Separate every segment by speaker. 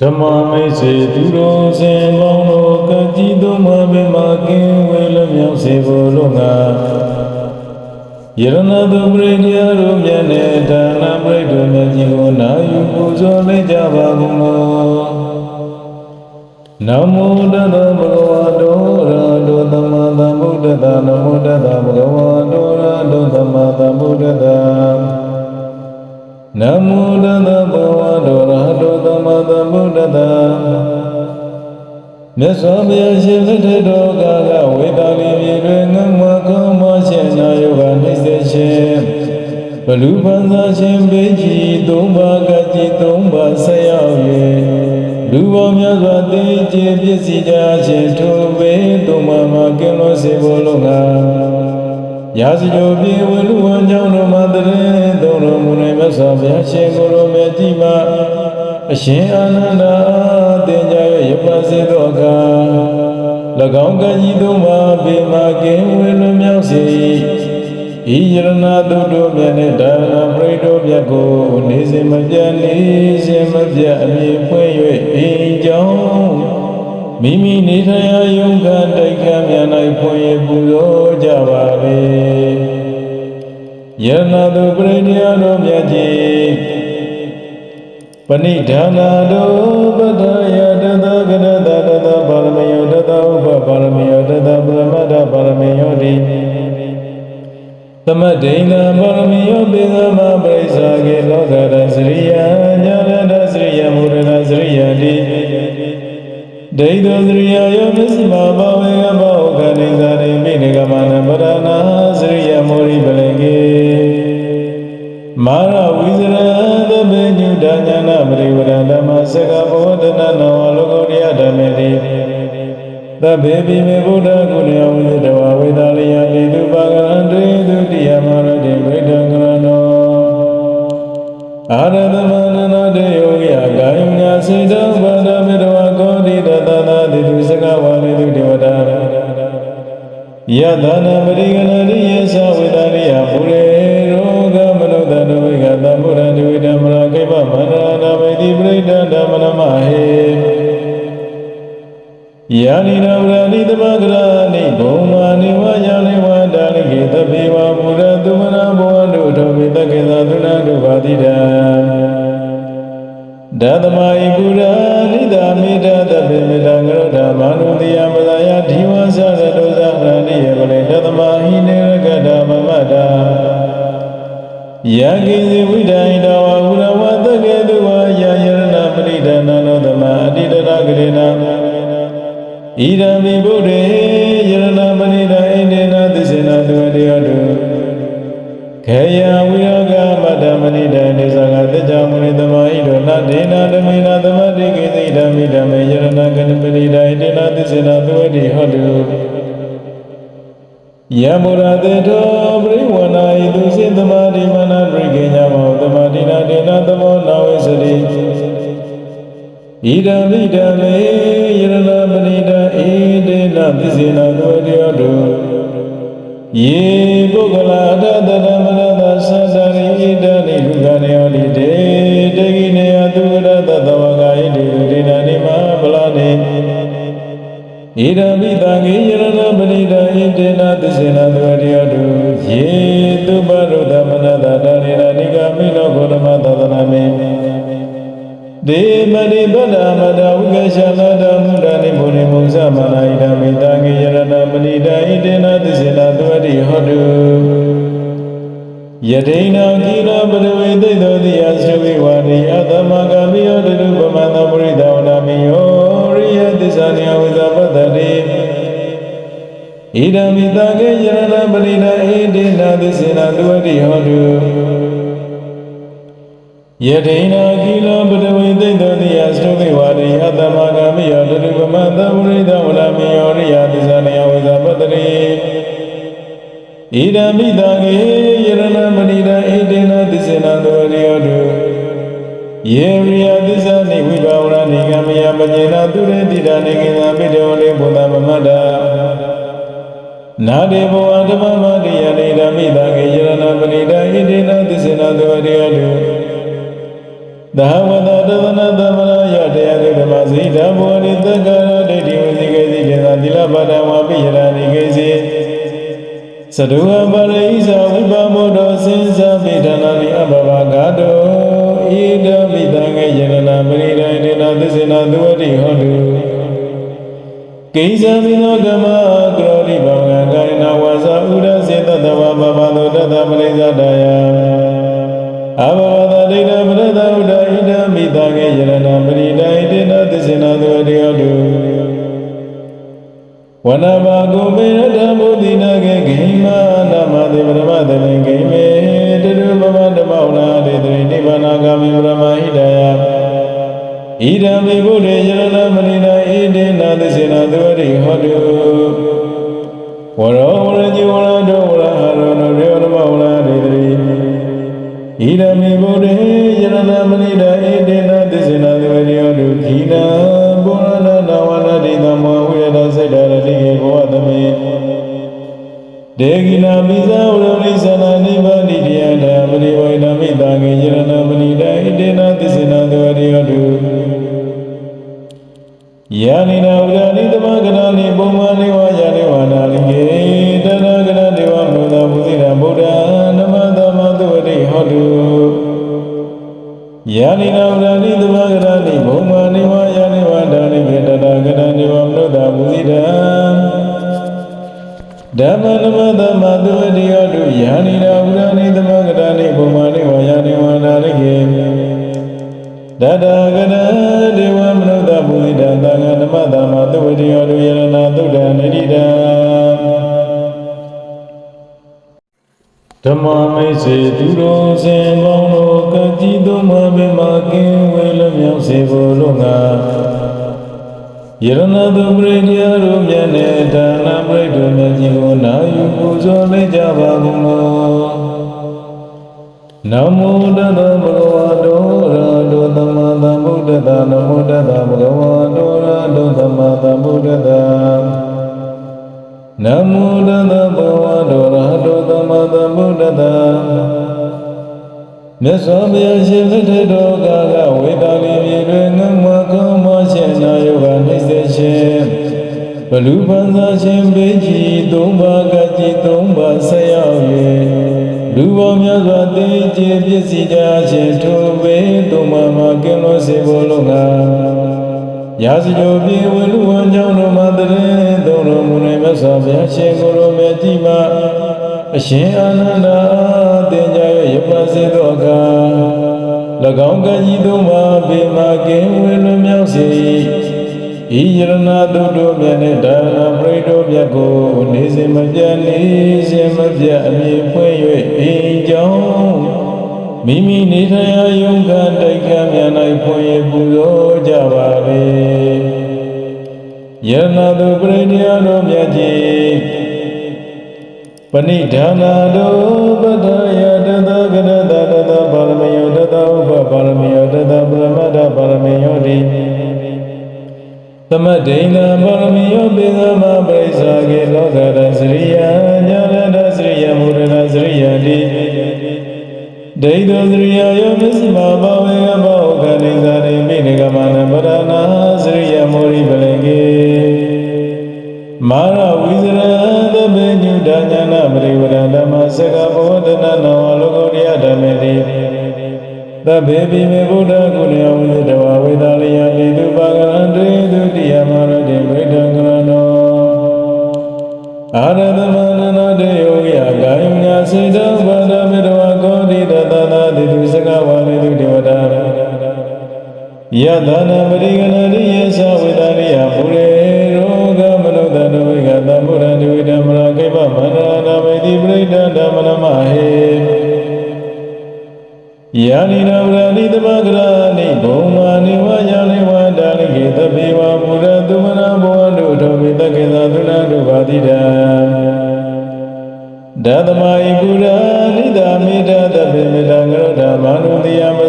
Speaker 1: ဓမ္မမိတ်စေသူတော်စင်ပေါင်းတို့ကတိသုံးပါးပင်မှာကင်းဝေးလွတ်မြောက်စေဖို့လို့ငါယရဏတုပရိတရားတို့မြတ်နဲ့ဒါနပရိတို့မြတ်ကြီးကိုနာယူပူဇော်လိုက်ကြပါကုန်လောနမောတတဗုဒ္ဓဝါဒောရာဒောသမ္မာသမ္ဗုဒ္ဓတနမောတတဗုဒ္ဓဝါဒောရာဒောသမ္မာသမ္ဗုဒ္ဓတ နမောတသဗ္ဗဝါဒောရဟတောသမ္မာသမ္ဗုဒ္ဓတ္တမြတ်စွာဘုရားရှင်လက်ထက်တော်ကကဝေတာလီမြေတွင်ငမကောင်းမရှင်နာယောဂနှိစ္စရှင်ဘလူပန်းသာရှင်ဘေကြီးသုံးပါးကကြီးသုံးပါးဆက်ရောက်၍လူပေါင်းများစွာတည်ကြည်ပြည့်စည်ကြခြင်းထိုဘေသုံးပါးမှာကင်းလို့စေဖို့လုံငါ ရာဇဂိုပြေဝလူဝံကြောင့်တို့မှာတရင်သုံးတော်မူနေမြတ်စွာဘုရားရှင်ကိုယ်တော်မြတ်ကြီးမှာအရှင်အာနန္ဒာတင်ကြ၍ရပါစေသောအခါ၎င်းကကြီးသုံးပါးပေမှာကင်းဝေလွမြောက်စေဤယရဏတုတို့မြတ်နဲ့ဒါနပရိတို့မြတ်ကိုနေစဉ်မပြတ်နေစဉ်မပြတ်အမြဲဖွင့်၍အိမ်ကြောင်းမိမိနေထိုင်ရာယုံကတိုက်ခံမြန်၌ဖွင့်ရပူဇော်ကြပါလေ ယရဏတုပရိတရားတော်မြတ်ကြီးပဏိဒါနာတောပတ္ထယတသကရတတသပါရမယောတသဥပပါရမယောတသပရမတ္ထပါရမယောတိသမဒိဏပါရမယောပိသမပရိစ္ဆာကေလောကရစရိယညာရတစရိယမူရတစရိယတိဒိဋ္ဌစရိယယောမစ္စမဘာဝေကဘောခဏိဇာရိမိနေကမနပရဏစရိယမောရိပလေကေ မာရဝိဇရသဗ္ဗညုတညာနာပရိဝရဓမ္မစကဘောဒနာနောလောကုတ္တယဓမ္မေတိသဗ္ဗေပိမေဗုဒ္ဓကုဏယဝိဇတဝဝေဒာလိယတိတုပါကရံတေတုတိယမရတိဝိဒံကရဏောအာရသမနနာတေယောဂယကာယညာစေတဗန္ဒမေတဝကောတိတသနာတိတုစကဝါလေတုဒေဝတာယသနာပရိကဏရိယသဝေဒာရိယပုရေရော ဓမ္ဒေနာဓမေနာသမတိကေသိဓမ္မိဓမ္မေယရဏကနပရိဒဣန္ဒေနသစ္စေနသူဝတ္တိဟောတုယမုရတေတောပရိဝနာဣသူစိသမာဓိမနာပရိကေညမောသမာဓိနာဒေနာသမောနာဝေစရိဣဒံမိဓမ္မေယရဏပဏိတံဣဒေနသစ္စေနသူဝတ္တိဟောတုယေပုဂ္ဂလာတတရမရတသတ္တရိဣဒာနိလူကနေယောတိတေတေ ဣဒံမိတံကေယရဏပဏိတံဣတေနသစ္စေနသူဝတ္တိဟောတုယေသူပရုဒ္ဓမနတတရိနာနိဂမိနောဂောရမသဒနာမေဒေမရိဗဒမတဝိကရှနာတမုဒ္ဒနိဘုရိမုဇမနာဣဒံမိတံကေယရဏပဏိတံဣတေနသစ္စေနသူဝတ္တိဟောတုယတိနာကိလပရဝေသိတောတိယသုဝိဝါရိအသမဂမိယောတတုပမန္တပရိသဝနာမိယောရိယသစ္စာနိယဝိဇပ တ္တိဣဒံမိတံကေယရဏပဏိတံဣတေနသစ္စေနသူဝတ္တိဟောတုယတိနာကိလပတဝေသိတောတိ နာဒေဘောအတ္တမမတိယနေရမိတကေယရဏပရိဒဣတိနသစ္စေနသဝတိယတုသဟဝတတသနသမရယတယသေကမဇိဓမ္မောနိသက္ကရဒိဋ္ဌိဝစီကေစီကေသာသီလပါဒဝပိယရဏိကေစီသဒုဝပရိဇာဝိပမောတောစင်္ဇာပိဒနာနိအဘဘာဂတောဣဒမိတကေယရဏပရိဒဣတိနသစ္စေနသဝတိဟောတုကိဉ္စမိနောဓမ္မကရ ကာယနာဝါစာဥဒစေတတဝဘဘသောတတပရိစ္ဆတယအဘဝတဒိဋ္ဌပရဒဥဒဣဒံမိတံငေယရဏပရိဒိတေနသစ္စေနသုဝတိဟောတုဝနဘာကုမေရဓမ္မုတိနာကေဂိမာနမတိပရမတမေဂိမေတတုပမဓမ္မောနာတေတိနိဗ္ဗာနဂာမိပရမဟိတယဣဒံမိဘုရေယရဏမဏိနာဣဒေနာသစေနာသဝတိဟောတု ဝရောဝရจิวရတောဝရဟရောနရေဓမ္မောနာတေတိဣဒံမိဘုရေယရဏမဏိနာဣဒေနာသစေနာသဝတိဟောတုခိနာဘောရဏနာဝနာတိသမောဝိရဒစိတ်တရတိကေဘောသမေဒေဂိနာမိဇာဝရမိ ယာနိနာဝရဏိသမဂရဏိပုံမနိဝါယာနိဝါနာလိကေတရဂရဒေဝမနုသာဘုဇိရဓမ္မနမသမသဝတိဟောတုယာနိနာဝရဏိသမဂရဏိပုံမနိဝါယာနိဝါနာလိကေတတဂရဒေဝမနုဿပုရိဒံသံဃာဓမ္မသမသုဝတိယောတုယရဏသုဒ္ဓနိတိတံဓမ္မမိတ်စေသူတော်စင်ပေါင်းတို့ ကကြည်သူမဘိမကင်းဝေလမြောက်စေဖို့လို့ငါယရဏသူပရိဒီယတို့မြတ်နဲ့ဒါနပရိတို့မြတ်ကြီးကိုနာယူပူဇော်လိုက်ကြပါကုန်လောနမောတတဗုဒ္ဓဝါတောရာတောသမ္မာသမ္ဗုဒ္ဓတနမောတတဗုဒ္ဓဝါတောရာတောသမ္မာသမ္ဗုဒ္ဓတနမောတတဗုဒ္ဓဝါတောရာတောသမ္မာသမ္ဗုဒ္ဓတ မြတ်စွာဘုရားရှင်လက်ထက်တော်ကကဝေတာလီမြေတွင်ငမကောင်းမရှင်နာယောဂနှိစ္စရှင်ဘလူပန်းသာရှင်ဘေးကြီးသုံးပါးကကြီးသုံးပါးဆက်ရောက်၍လူပေါင်းများစွာတည်ကြည်ပြည့်စည်ကြခြင်းထိုဘေးသုံးပါးမှာကင်းလို့စေဖို့လုံးငါရာဇဂိုပြေဝလူဝံကြောင့်တို့မှာတည်းသုံးတော်မူနေမြတ်စွာဘုရားရှင်ကိုယ်တော်မြတ်ကြီးမှာအရှင်အာနန္ဒာတင်ကြရဲ့ရ ပါစေသောအခါ၎င်းကကြီးသုံးပါးဘေးမှာကင်းဝေလွမြောက်စေဤယရဏတုတို့မြတ်နဲ့ဒါနပရိတို့မြတ်ကိုနေစဉ်မပြတ်နေစဉ်မပြတ်အမြဲဖွင့်၍အိမ်ကြောင်းမိမိနေထိုင်ရာယုံခံတိုက်ခံမြန်၌ဖွင့်ရပူဇော်ကြပါလေယရဏတုပရိဒီယတို့မြတ်ကြီးပဏိဒါနာတောပတ္တယ အာရသမနနာတေယောယကာယညာစေတဘာဒမေတဝကောတိတသနာတိတုစကဝါလေတုဒေဝတာယသနာပရိကဏရိယသဝေဒာရိယဘုရေရောဂမနုဿတဝိကသဗုဒ္ဓံဒိဝိဓမ္မရာခိဗမန္တနာမေတိပရိဒံဓမ္မနမဟေယာနိန ဒသမယိပုရာနိဒာမိတသဗ္ဗေမေတံကရောဓမ္မနုတိယမ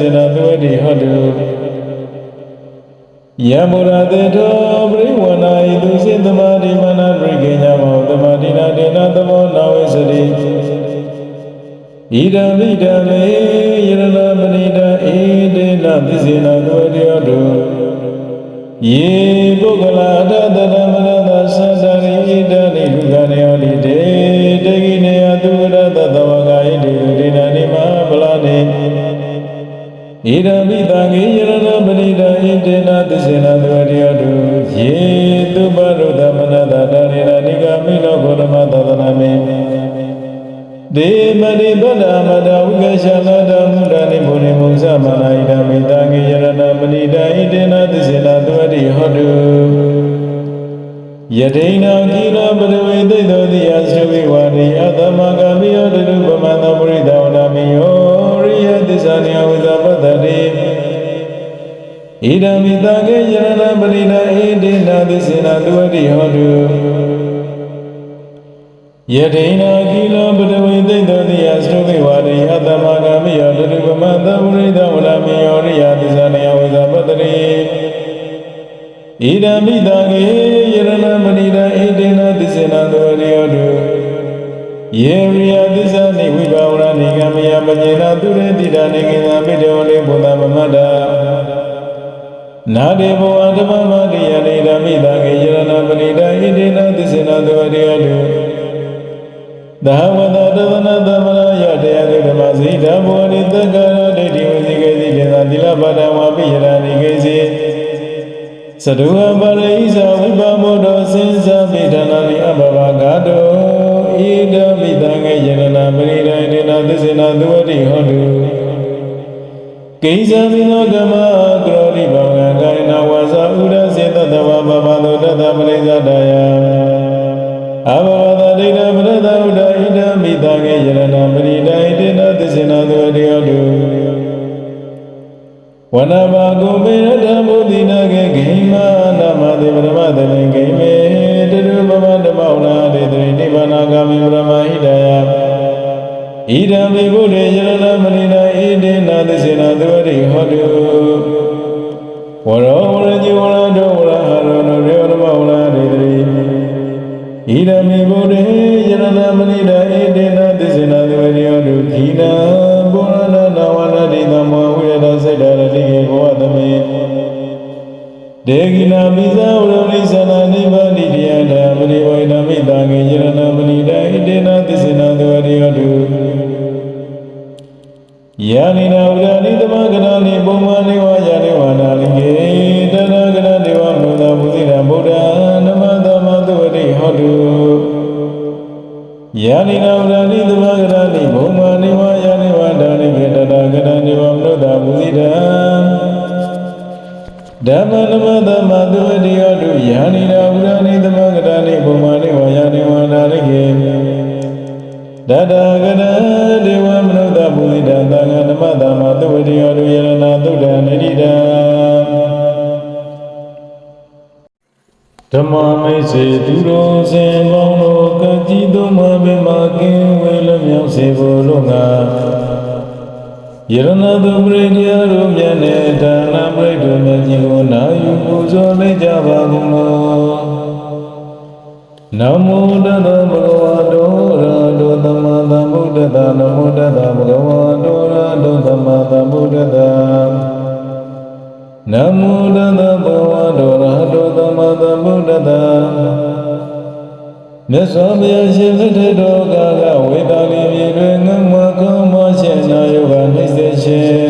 Speaker 1: စေနာသဝတိဟောတုယံမူရာတေထောပရိဝဏာယိသူစေသမာဓိမနာပရိကေညမောသမာဓိနာဒေနာသမောနာဝိစတိဣဒံဣဒံလေယရဏပဏိတာဣဒေနသစ္စေနာသဝတိဟောတုယေပုဂ္ဂလာတတ္တမနာ ဣဒံမိတံကေယရဏပရိဒံဣတေနသစ္စေနသဝတိယောတုယေသူပရုဒ္ဓမနတတရေနာနိဂမိနောဂောရမသဒနာမေဒေမရိဗဒမတဝိကရှနာတမုဒ္ဒနိဘုန်မုဇမနာဣဒံမိတံကေယရဏပရိဒံဣတေနသစ္စေနသဝတိဟောတုယတိနာကိလပရဝေသိတောတိ ဣဒံမိတံကေယရဏပရိဒံဣတေနသစ္စေနသဝတိဟောတုယတိနာကိလပရဝေသိတောတိယသဝိဝါရိအသမဂမိယောတုပမန္တပရိဒဝနာမိယောရိယသစ္စာနိယဝိဇပတ္တိဣဒံမိတံကေယရဏမဏိတံဣတေနသစ္စေနသဝရိယောတုယေရိယသစ္စာနိဝိဘာဝရဏိကမယပညေနသူရေတိတာနေကိသာပိတောလေဘုဒ္ဓမမတ္တ နာတေဘောဓမ္မမတိယနေဓမ္မိတံကေယရဏမဏိတံဣတေနသစ္စေနသဝရိယောတုသာဝတတသနသမရယတရားဓမ္မစီဓမ္မောနိတက္ကရဒိဋ္ဌိဝစီကေစီတေသာတိလပဒံဝါပိယရဏိကေစီသဒုဝပရိစ္ဆဝိပမောတောစင်္ဇပိဒနာနိအဘဘဂါတောဣဒမိတံငေယရဏပရိဒိတေနသစ္စေနသဝတိဟောတုကိဉ္စမိနောကမကရောတိဘဝံကာယနာ ဝါစာဥရစေတတဝဘဘသောတတပရိစ္ဆတယအဘဝတဒိဋ္ဌပရဒဥဒဣဒမိတံငေယရဏပရိဒိတေနသစ္စေနသဝတိဟောတုဝနဘာကုမေရတမုတိနာကေဂိမာနမတိပရမတလင်ဂိမေတရုပမဓမ္မောနာတေတိနိဗ္ဗာနဂမိပရမဟိတယဣဒံမေဘုရေယရဏမဏိနာဣဒေနာသစ္စေနာသဝရိဟောတု ဝရောဝရจิวရတောဝရဟရောနရေဝဓမ္မောနာတေတိဣဒံမေဘုရေယရဏမဏိနာဣဒေနာသစ္စေနာသဝရိဟောတုခိနာဘောရဏနာဝနာတိသမောဝိရဒစိတ်တရတိကေဘောသမေဒေဂိနာပိဇာဝရမိ ဝါဒာနိကေတတဂရဒေဝမနုဿပုရိဒသံဃာဓမ္မသမသုဝတိယောတုယရဏသုဒ္ဓနိတိတံဓမ္မမိတ်စေသူတော်စင်ပေါင်းတို့ကကြည်သုံးပါးပင်မှာကင်းဝေလွမြောက်စေဖို့လို့ငါယရဏသူပရိဒီယတို့မြတ်နဲ့ဒါနပရိတို့မြတ်ကြီးကိုနာယူပူဇော်လိုက်ကြပါကုန်လော နမောတတဗုဒ္ဓဝါဒောရာဒောသမ္မာသမ္ဗုဒ္ဓတနမောတတဗုဒ္ဓဝါဒောရာဒောသမ္မာသမ္ဗုဒ္ဓတနမောတတဘဝဒောရာဒောသမ္မာသမ္ဗုဒ္ဓတမြတ်စွာဘုရားရှင်လက်ထက်တော်ကကဝေတာလီမြေတွင်ငမကောင်းမရှင်နာယောဂနှိစ္စရှင်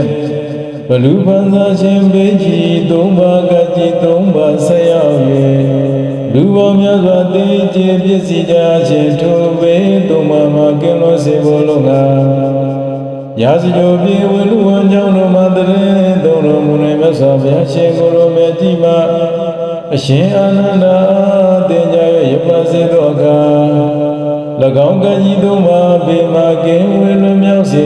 Speaker 1: ဘလူပန်သာရှင်ဘေကြီးသုံးပါးကကြီးသုံးပါးဆက်ရောက်၍ လူပေါင်းများစွာသိကျေပြည့်စည်ကြခြင်းထိုဘေးတုံမမကင်းလို့စေဖို့လုံးငါရာဇဂိုပြေဝလူဝံကြောင့်တို့မှာတရင်သုံးတော်မူနေမြတ်စွာဘုရားရှင်ကိုယ်တော်မြတ်ကြီးမှာအရှင်အာနန္ဒာတင်ကြရဲ့ရပါစေသောအခါ၎င်းကကြီးသုံးပါဘေးမှာကင်းဝေလွမြောက်စေ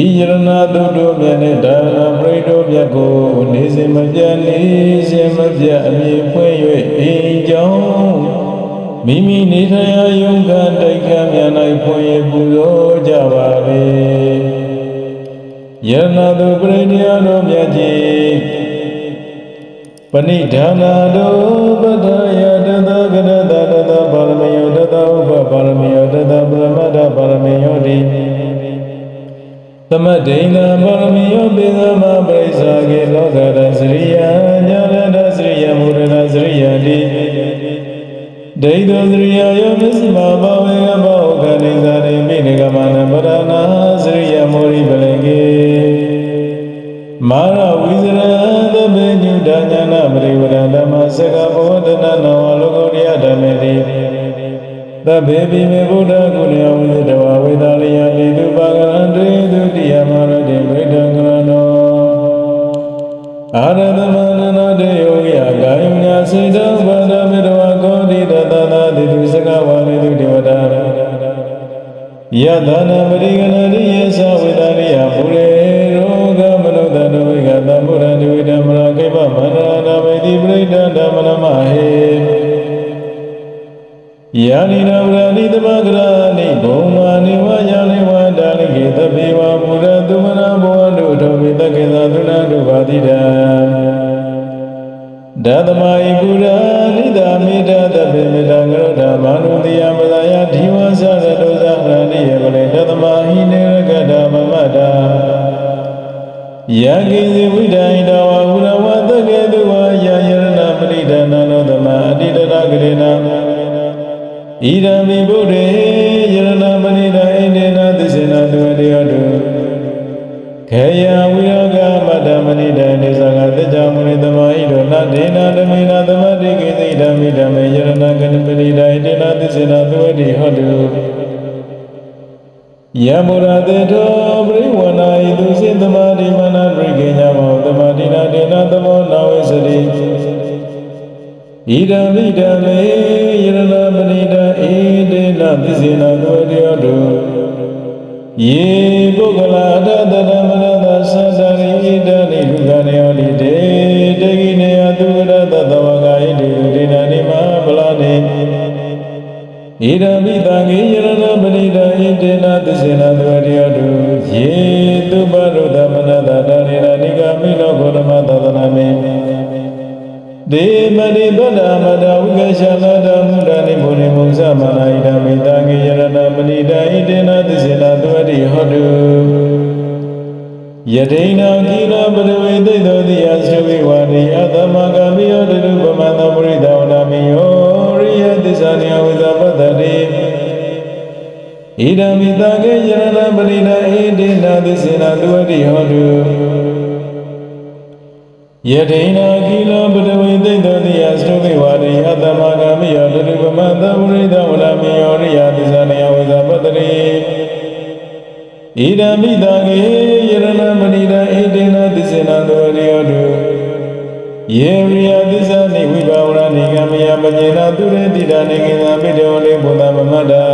Speaker 1: ဤယရဏတုတို့မြတ်နဲ့ဒါနပရိတို့မြတ်ကိုနေစဉ်မပြတ်နေစဉ်မပြတ်အမြင်ဖွင့်၍အိမ်ကြောင်းမိမိနေထိုင်ရာယုံကတိုက်ခမ်းများ၌ဖွင့်ရပူဇော်ကြပါလေယရဏတုပရိတရားတို့မြတ်ကြီးပဏိဌာနာတောပတ္ထယတသကရတတသပါရမယောတသဥပပါရမယောတသပရမတ္ထပါရမယောတိ သမဒိဏပါရမယောပိသမပရိစ္ဆာကေလောကရစရိယညာရတစရိယမုရဏစရိယတိဒိဋ္ဌစရိယယောမစ္စမဘာဝေကဘောခဏိဇာရိမိနေကမနပရဏစရိယမောရိပလင်ကေမာရဝိဇရသဗ္ဗညုတညာနာပရိဝရဓမ္မစကဘောဓနနဝလောကုရိယဓမ္မေတိ သဗ္ဗေပိမေဗုဒ္ဓကုဏယဝိဇတဝဝေဒာလယတိတုပါကရံတေတုတိယမရတေဝိဒံကရဏောအာရသမန္နနာတေယောဂယကာယညာစေတဗန္ဒမေတဝကောတိတသနာတိတုစကဝါလေတုဒေဝတာယတနာပရိကဏရိယေသဝေဒာ ဒံမိဗုဒ္ဓေယရဏပရိဒဣန္ဒေနသစ္စေနသူဝတေယတုခေယဝိယောဂမတ္တမဏိတံနေသကတကြမုနိသမဟိတောနဒေနာဓမေနာသမတိကေသိဓမ္မိဓမ္မေယရဏကနပရိဒဣန္ဒေနသစ္စေနသူဝတေဟောတုယမုရတေတောပရိဝနာဣသူစေသမာဓိမနာပရိကေညမောသမာဓိနာဒေနာသမောနာဝေစတိ ဣဒံမိဓမ္မေယရဏပဏိတံဣဒေနသစ္စေနသူဝတေဟောတုယေပုဂ္ဂလာတတရမရတသတ္တရိဣဒနိလူကနေယောတိတေတေကိနေယသူရတသဝကဣတိဒေနာနိမဗလာနေဣဒံမိတံကေယရဏပဏိတံဣတေနသစ္စေနသူဝတေဟောတုယေသူပရုသမနတတရိနာနိဂမိနောဂောရမသဒနာမေ Demani bana madawiga shalada mudani muni mungsa mana ida mitangi yarana manida idena tisila duwadi hodu. Yadena kina badawe daido diyashuvi wani adama kamiyo didu pamana purida unamiyo riya tisaniya vidapadari. Ida mitangi yarana manida idena tisila duwadi hodu. ယတိနာကိလပရဝေသိတောတိယသဝေဝါရိအသမဂမိယောတရုပမန္တပရိသဝနာမိယောရိယသစ္စာနိယဝိဇပတ္တိဣဒံမိတံကေယရဏပဏိတံဣတေနသစ္စေနသူဝတိဟောတုယတိနာကိလပတဝေသိတောတိယသဝေဝါရိအသမဂမိယောတရုပမန္တပရိသဝနာမိယောရိယသစ္စာနိယဝိဇပတ္တိဣဒံမိတံကေယရဏမဏိတံဣတေနသစ္စေနသောရိယောတုယေရိယသစ္စာနိဝိဘာဝရဏိကမယပညေနသူရေတိတာနေကိသာပိတောလေဘုဒ္ဓမမတ္တာ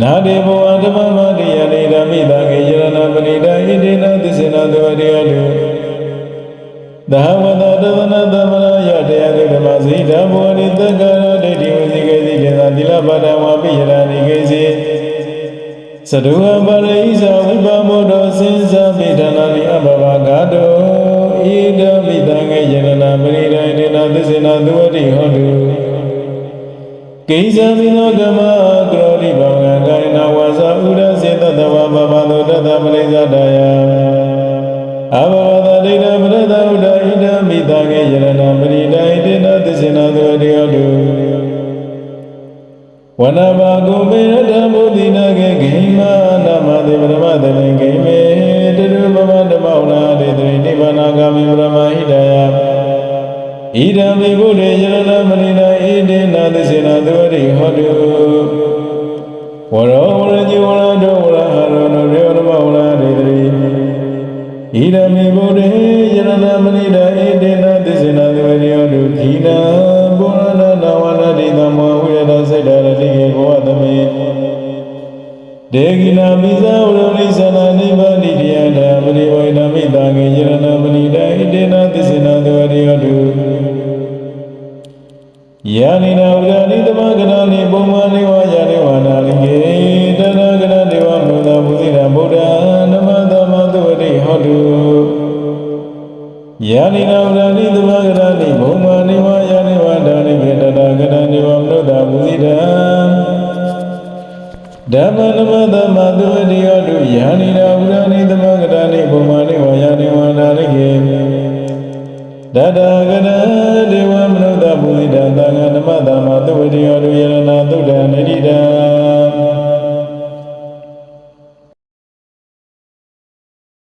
Speaker 1: နာတေဘောဓမ္မမတိယနေဓမ္မိတံကေယရဏမဏိတံဣတေနသစ္စေနသောရိယောတု သဟဝတတသနသမရယတရားဓမ္မဇိဓမ္မောရိတက္ကရဒိဋ္ဌိဝစီကေစီတေသာတိလပဒံဝါပိယရဏိကေစီသဒုဟပရိစ္ဆဝိပမောတောစင်္စာပိဒနာနိအဘဘဂါတောဣဒံမိတံငေယရဏပရိဒိဒေနသစ္စေနသုဝတိဟောတုကိဉ္စမိနောကမကရောတိဘဝံကာယနာဝါစာဥရစေတတဝဘဘသောတတမလိဇတယအဘဝ ဝနဘာ ယာနိနာ